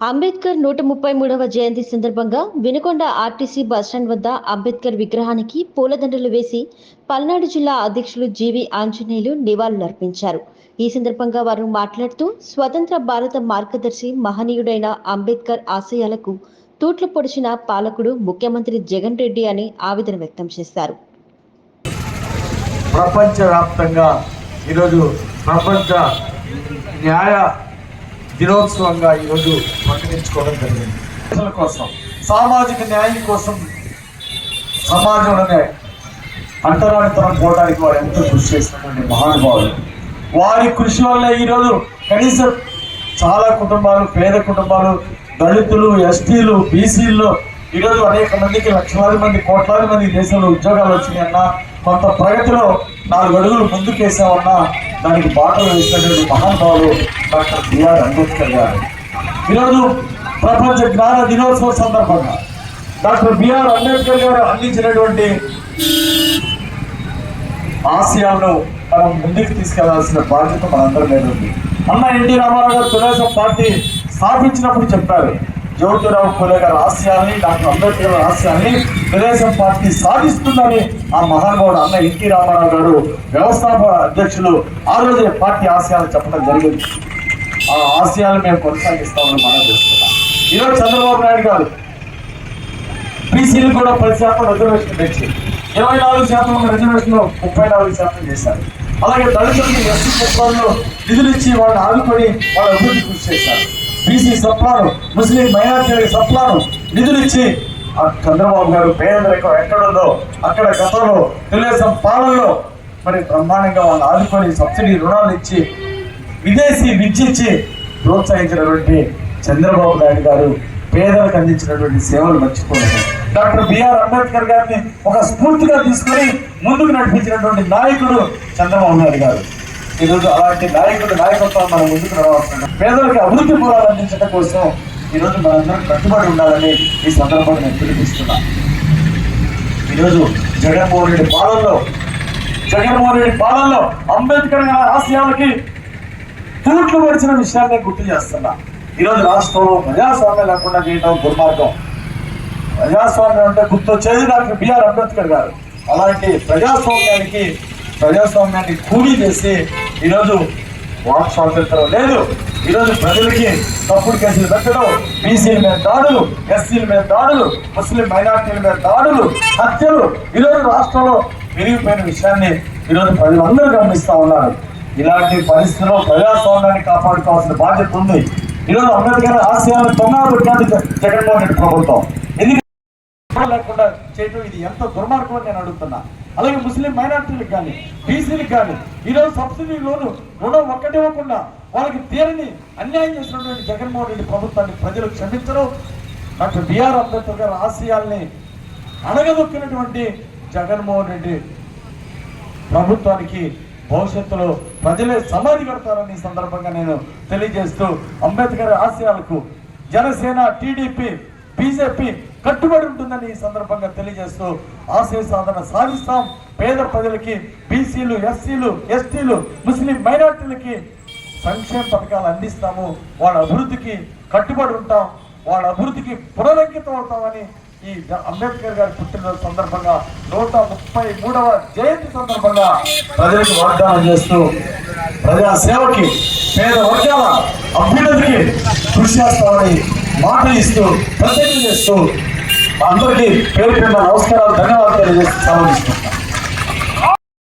అంబేద్కర్ నూట ముప్పై మూడవ జయంతి సందర్భంగా వినుకొండ ఆర్టీసీ బస్టాండ్ వద్ద అంబేద్కర్ విగ్రహానికి పూలదండలు వేసి పల్నాడు జిల్లా అధ్యక్షులు జీవి ఆంజనేయులు నివాళులర్పించారు. ఈ సందర్భంగా వారు మాట్లాడుతూ స్వతంత్ర భారత మార్గదర్శి మహనీయుడైన అంబేద్కర్ ఆశయాలకు తూట్లు పొడిచిన పాలకుడు ముఖ్యమంత్రి జగన్ రెడ్డి అని ఆవేదన వ్యక్తం చేశారు. ప్రపంచవ్యాప్తంగా ఈరోజు ప్రపంచ న్యాయ దినోత్సవంగా ఈరోజు ప్రకటించుకోవడం జరిగింది. ప్రజల కోసం సామాజిక న్యాయం కోసం సమాజంలోనే అంటరానితనం పోవడానికి వారు ఎంతో కృషి చేసినటువంటి మహానుభావులు. వారి కృషి వల్ల ఈరోజు కనీసం చాలా కుటుంబాలు పేద కుటుంబాలు దళితులు ఎస్టీలు బీసీలు ఈరోజు అనేక మందికి లక్షలాది మంది కోట్లాది మంది దేశంలో ఉద్యోగాలు వచ్చినాయన్నా కొంత ప్రగతిలో నాలుగు అడుగులు ముందుకేసామన్నా దానికి బాటలు వేసినటువంటి మహానుభావులు డాక్టర్ బిఆర్ అంబేద్కర్ గారు. ఈరోజు ప్రపంచ జ్ఞాన దినోత్సవం సందర్భంగా డాక్టర్ బిఆర్ అంబేద్కర్ గారు అందించినటువంటి ఆశయాలను మనం ముందుకు తీసుకెళ్ళాల్సిన బాధ్యత మనందరి మీద ఉంది. అన్న ఎన్టీ రామారావు గారు తెలుగుదేశం పార్టీ స్థాపించినప్పుడు చెప్పారు జ్యోతిరావు పూలే గారి ఆశయాన్ని డాక్టర్ అంబేద్కర్ గారి ఆశయాన్ని తెలుగుదేశం పార్టీ సాధిస్తుందని ఆ మహానుభావుడు అన్న ఎన్టీ రామారావు గారు వ్యవస్థాపక అధ్యక్షులు ఆ రోజే పార్టీ ఆశయాలు చెప్పడం జరిగింది. ఆ ఆశయాలు మేము కొనసాగిస్తామని మనం చేస్తున్నాం. ఈరోజు చంద్రబాబు నాయుడు గారు బీసీలు కూడా పది శాతం రిజర్వేషన్ తెచ్చి ఇరవై నాలుగు శాతం ఉన్న రిజర్వేషన్ ముప్పై నాలుగు శాతం చేశారు. అలాగే దళితులకి ఎస్సీ కుటుంబాల్లో నిధులు ఇచ్చి వాళ్ళని ఆదుకొని వాళ్ళ అభివృద్ధి కృషి చేశారు. బీసీ సప్లాను ముస్లిం మైనార్టీలకు సప్లాను నిధులు ఇచ్చి ఆ చంద్రబాబు గారు పేదరికం ఎక్కడుందో అక్కడ గతంలో తెలుగుదేశం పాలనలో మరి బ్రహ్మాండంగా వాళ్ళు ఆదుకొని సబ్సిడీ రుణాలు ఇచ్చి విదేశీ విద్య ఇచ్చి ప్రోత్సహించినటువంటి చంద్రబాబు నాయుడు గారు పేదలకు అందించినటువంటి సేవలు మర్చిపోలేదు. డాక్టర్ బిఆర్ అంబేద్కర్ గారిని ఒక స్ఫూర్తిగా తీసుకొని ముందుకు నడిపించినటువంటి నాయకుడు చంద్రబాబు నాయుడు గారు. ఈరోజు అలాంటి నాయకుడు నాయకత్వం మనం ముందుకు రావాల్సిన పేదలకు అభివృద్ధి మూలాలు అందించడం కోసం ఈరోజు మనందరం కట్టుబడి ఉండాలని ఈ సందర్భంగా నేను పిలిపిస్తున్నా ఈరోజు జగన్మోహన్ రెడ్డి పాలనలో జగన్మోహన్ రెడ్డి పాలనలో అంబేద్కర్ గారి ఆశయాలకి తూట్లు పడిచిన విషయాన్ని గుర్తు చేస్తున్నా. ఈరోజు రాష్ట్రంలో ప్రజాస్వామ్యం లేకుండా చేయడం దుర్మార్గం. ప్రజాస్వామ్యం అంటే గుర్తొచ్చేది డాక్టర్ బిఆర్ అంబేద్కర్ గారు. అలాంటి ప్రజాస్వామ్యానికి ప్రజాస్వామ్యాన్ని కూలీ చేసి ఈరోజు వాక్ స్వాతంత్రం లేదు. ఈరోజు ప్రజలకి తప్పుడు కేసులు పెట్టడం బీసీల మీద దాడులు ఎస్సీల మీద దాడులు ముస్లిం మైనార్టీల మీద దాడులు హత్యలు ఈరోజు రాష్ట్రంలో పెరిగిపోయిన విషయాన్ని ఈరోజు ప్రజలందరూ గమనిస్తూ ఉన్నారు. ఇలాంటి పరిస్థితుల్లో ప్రజాస్వామ్యాన్ని కాపాడుకోవాల్సిన బాధ్యత ఉంది. ఈరోజు అంబేద్కర్ ఆశయాలను తొమ్మిది జగన్మోహన్ రెడ్డి ప్రభుత్వం. ఎందుకంటే లేకుండా చేయడం ఇది ఎంత దుర్మార్గం నేను అడుగుతున్నా. అలాగే ముస్లిం మైనార్టీలకు కానీ బీసీలకు కానీ ఈరోజు సబ్సిడీ లోను రుణం ఒక్కటి ఇవ్వకుండా వాళ్ళకి తీరని అన్యాయం చేసినటువంటి జగన్మోహన్ రెడ్డి ప్రభుత్వాన్ని ప్రజలు క్షమించరు. డాక్టర్ బిఆర్ అంబేద్కర్ గారు ఆశయాల్ని అణగదొక్కినటువంటి జగన్మోహన్ రెడ్డి ప్రభుత్వానికి భవిష్యత్తులో ప్రజలే సమాధి కడతారని ఈ సందర్భంగా నేను తెలియజేస్తూ అంబేద్కర్ ఆశయాలకు జనసేన టీడీపీ బీజేపీ కట్టుబడి ఉంటుందని ఈ సందర్భంగా తెలియజేస్తూ ఆశయ సాధన సాధిస్తాం. పేద ప్రజలకి బీసీలు ఎస్సీలు ఎస్టీలు ముస్లిం మైనార్టీలకి సంక్షేమ పథకాలు అందిస్తాము. వాళ్ళ అభివృద్ధికి కట్టుబడి ఉంటాం. వాళ్ళ అభివృద్ధికి పునరంకితం అవుతామని ఈ అంబేద్కర్ గారి పుట్టినరోజు సందర్భంగా నూట ముప్పై మూడవ జయంతి సందర్భంగా ప్రజలకు వాగ్దానం చేస్తూ ప్రజా సేవకి పేద వర్గాల అభ్యున్నతికి కృషి చేస్తామని మాట ఇస్తూ ప్రత్యేకం చేస్తూ అందరికీ పేరు పేరు నమస్కారాలు ధన్యవాదాలు తెలియజేస్తూ సెలవు